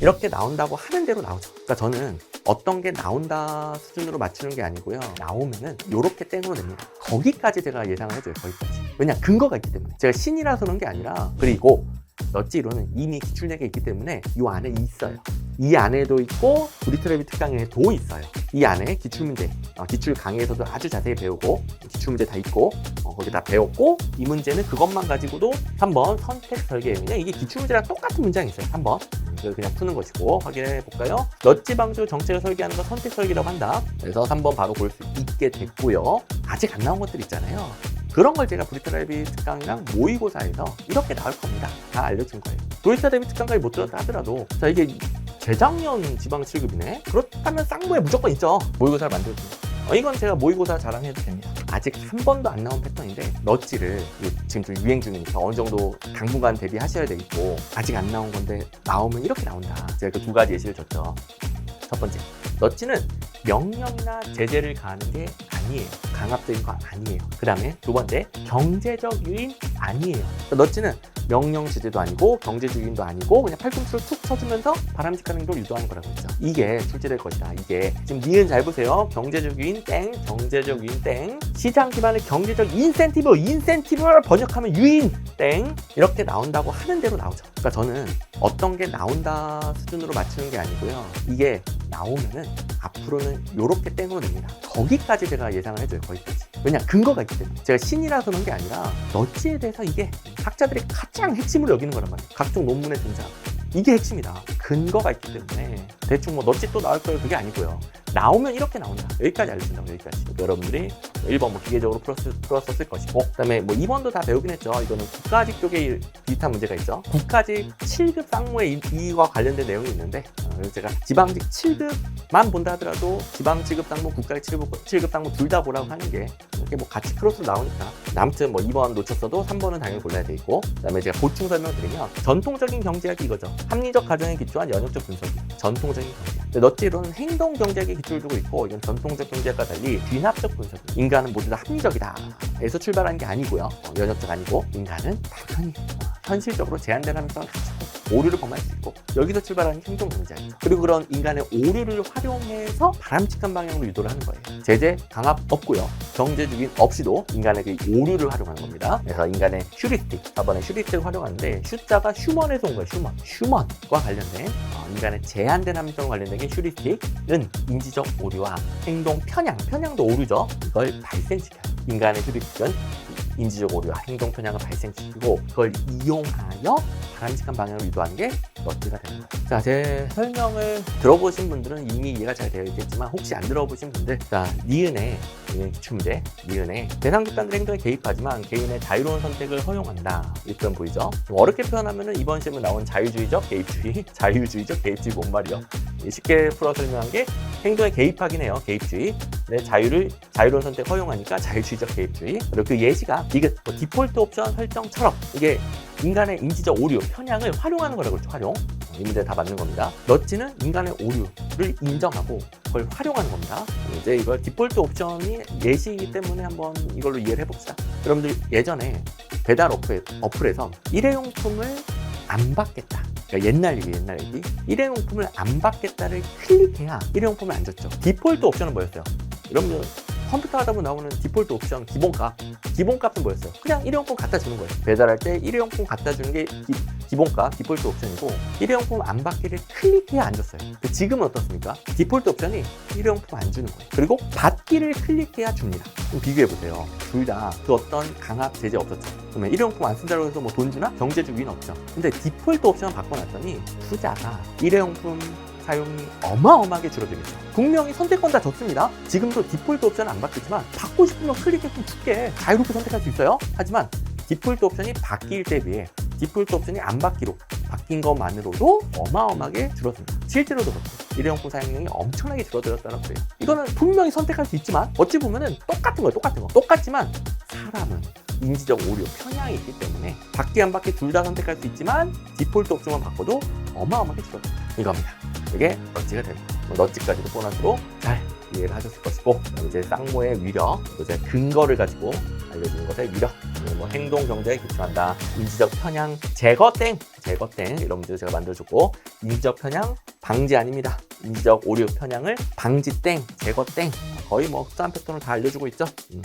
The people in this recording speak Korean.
이렇게 나온다고 하는 대로 나오죠. 그러니까 저는 어떤 게 나온다 수준으로 맞추는 게 아니고요. 나오면은 요렇게 땡으로 냅니다. 거기까지 제가 예상을 해줘요. 거기까지. 왜냐 근거가 있기 때문에. 제가 신이라서 그런 게 아니라 그리고 넛지로는 이미 기출내게 있기 때문에 이 안에 있어요. 이 안에도 있고 브리트레비 특강에도 있어요. 이 안에 기출문제, 어, 기출 강의에서도 아주 자세히 배우고 기출문제 다 있고 어, 거기 다 배웠고 이 문제는 그것만 가지고도 한번 선택 설계 그냥 이게 기출문제랑 똑같은 문장이 있어요. 한번 이걸 그냥 푸는 것이고 확인해 볼까요? 넛지 방수 정책을 설계하는 거 선택 설계라고 한다. 그래서 한번 바로 볼 수 있게 됐고요. 아직 안 나온 것들 있잖아요. 그런 걸 제가 브리트레비 특강이랑 모의고사에서 이렇게 나올 겁니다. 다 알려준 거예요. 브리트레비 특강까지 못 들었다 하더라도 자 이게 재작년 지방 7급이네. 그렇다면 쌍무에 무조건 있죠. 모의고사를 만들어줍니다. 어, 이건 제가 모의고사 자랑해도 됩니다. 아직 한 번도 안 나온 패턴인데 넛지를 지금 좀 유행 중이니까 어느 정도 당분간 대비하셔야 되겠고 아직 안 나온 건데 나오면 이렇게 나온다. 제가 그 두 가지 예시를 줬죠. 첫 번째, 넛지는 명령이나 제재를 가하는 게 아니에요. 강압적인 거 아니에요. 그 다음에 두 번째, 경제적 유인 아니에요. 넛지는 명령 제재도 아니고 경제적 유인도 아니고 그냥 팔꿈치를 툭 쳐주면서 바람직한 행동을 유도하는 거라고 했죠. 이게 출제될 것이다. 이게 지금 니은 잘 보세요. 경제적 유인 땡, 경제적 유인 땡, 시장 기반의 경제적 인센티브, 인센티브를 번역하면 유인 땡 이렇게 나온다고 하는 대로 나오죠. 그러니까 저는 어떤 게 나온다 수준으로 맞추는 게 아니고요. 이게 나오면은 앞으로는 요렇게 땡으로 냅니다. 거기까지 제가 예상을 해줘요. 거기까지. 왜냐 근거가 있기 때문에 제가 신이라서 그런 게 아니라 넛지에 대해서 이게 학자들이 가장 핵심으로 여기는 거란 말이에요. 각종 논문에 등장. 이게 핵심이다. 근거가 있기 때문에 대충 뭐 넛지 또 나올 거예요. 그게 아니고요. 나오면 이렇게 나온다. 여기까지 알려준다고 여기까지. 여러분들이 1번 뭐 기계적으로 풀었, 풀었었을 것이고 그다음에 뭐 2번도 다 배우긴 했죠. 이거는 국가직 쪽에 비슷한 문제가 있죠. 국가직 7급 쌍무의 이- 이와 관련된 내용이 있는데 어, 제가 지방직 7급만 본다 하더라도 지방 7급 쌍무, 국가직 7급, 7급 쌍무 둘 다 보라고 하는 게 이렇게 뭐 같이 크로스로 나오니까 아무튼 뭐 2번 놓쳤어도 3번은 당연히 골라야 돼 있고 그다음에 제가 보충 설명드리면 전통적인 경제학이 이거죠. 합리적 가정에 기초한 연역적 분석이 전통적인 경제학. 근데 넛지로는 행동 경제학에 두고 있고 이건 전통적 경제학과 달리 귀납적 분석. 인간은 모두 다 합리적이다. 에서 출발한 게 아니고요. 어, 연역적 아니고 인간은 당연히 어, 현실적으로 제한된 가지고 오류를 범할 수 있고 여기서 출발하는 게 행동 경제학이죠. 그리고 그런 인간의 오류를 활용해서 바람직한 방향으로 유도를 하는 거예요. 제재 강압 없고요. 경제 주긴 없이도 인간의 그 오류를 활용하는 겁니다. 그래서 인간의 휴리스틱, 4번에 휴리스틱을 활용하는데 슈자가 휴먼에서 온 거예요. 휴먼. 휴먼과 관련된 어, 인간의 제한된 함성 관련된 게 휴리스틱은 인지적 오류와 행동 편향, 편향도 오류죠. 이걸 발생시켜요. 인간의 휴리스틱은 인지적 오류와 행동 편향을 발생시키고 그걸 이용하여 바람직한 방향으로 유도하는 게 되는 거예요. 자, 제 설명을 들어보신 분들은 이미 이해가 잘 되어 있겠지만 혹시 안 들어보신 분들, 자, 니은의 니은 기출문제, 니은의 대상 집단들 행동에 개입하지만 개인의 자유로운 선택을 허용한다. 이런 보이죠? 좀 어렵게 표현하면은 이번 시험에 나온 자유주의적 개입주의, 자유주의적 개입주의 뭔 말이요? 쉽게 풀어 설명한 게 행동에 개입하긴 해요. 개입주의. 내 자유를 자유로운 선택 허용하니까 자유주의적 개입주의. 그리고 그 예시가 디귿, 뭐 디폴트 옵션 설정처럼 이게 인간의 인지적 오류, 편향을 활용하는 거라고 그러죠. 활용. 이 문제 다 맞는 겁니다. 넛지는 인간의 오류를 인정하고 그걸 활용하는 겁니다. 이제 이걸 디폴트 옵션이 예시이기 때문에 한번 이걸로 이해를 해봅시다. 여러분들 예전에 배달 어플, 어플에서 일회용품을 안 받겠다. 그러니까 옛날 얘기, 옛날 얘기. 일회용품을 안 받겠다를 클릭해야 일회용품을 안 줬죠. 디폴트 옵션은 뭐였어요? 여러분들 컴퓨터 하다 보면 나오는 디폴트 옵션 기본값. 기본값은 뭐였어요? 그냥 일회용품 갖다 주는 거예요. 배달할 때 일회용품 갖다 주는 게 기, 본값 디폴트 옵션이고 일회용품 안 받기를 클릭해야 안 줬어요. 지금은 어떻습니까? 디폴트 옵션이 일회용품 안 주는 거예요. 그리고 받기를 클릭해야 줍니다. 그럼 비교해 보세요. 둘 다 그 어떤 강압 제재 없었죠. 그러면 일회용품 안 쓴다고 해서 뭐 돈 주나? 경제적 위는 없죠. 근데 디폴트 옵션 바꿔놨더니 투자가 일회용품 사용이 어마어마하게 줄어들겠죠. 분명히 선택권 다 줬습니다. 지금도 디폴트 옵션은 안 바뀌지만 받고 싶으면 클릭해서 줄게 자유롭게 선택할 수 있어요. 하지만 디폴트 옵션이 바뀔 때 비해 디폴트 옵션이 안 바뀌로 바뀐 것만으로도 어마어마하게 줄었습니다. 실제로도 그렇고 일회용품 사용량이 엄청나게 줄어들었다는 거예요. 이거는 분명히 선택할 수 있지만 어찌 보면은 똑같은 거예요. 똑같은 거. 똑같지만 사람은 인지적 오류, 편향이 있기 때문에 받기 안 받기 둘다 선택할 수 있지만 디폴트 옵션만 바꿔도 어마어마하게 줄어듭니다. 이겁니다. 이게 넛지가 됩니다. 뭐 넛지까지도 보너스로 잘 이해를 하셨을 것이고 이제 쌍모의 위력, 또 이제 근거를 가지고 알려주는 것의 위력, 뭐 행동 경제에 기초한다. 인지적 편향 제거 땡, 제거 땡 이런 문제를 제가 만들어줬고 인지적 편향 방지 아닙니다. 인지적 오류 편향을 방지 땡, 제거 땡 거의 뭐 흡사한 패턴을 다 알려주고 있죠. 음.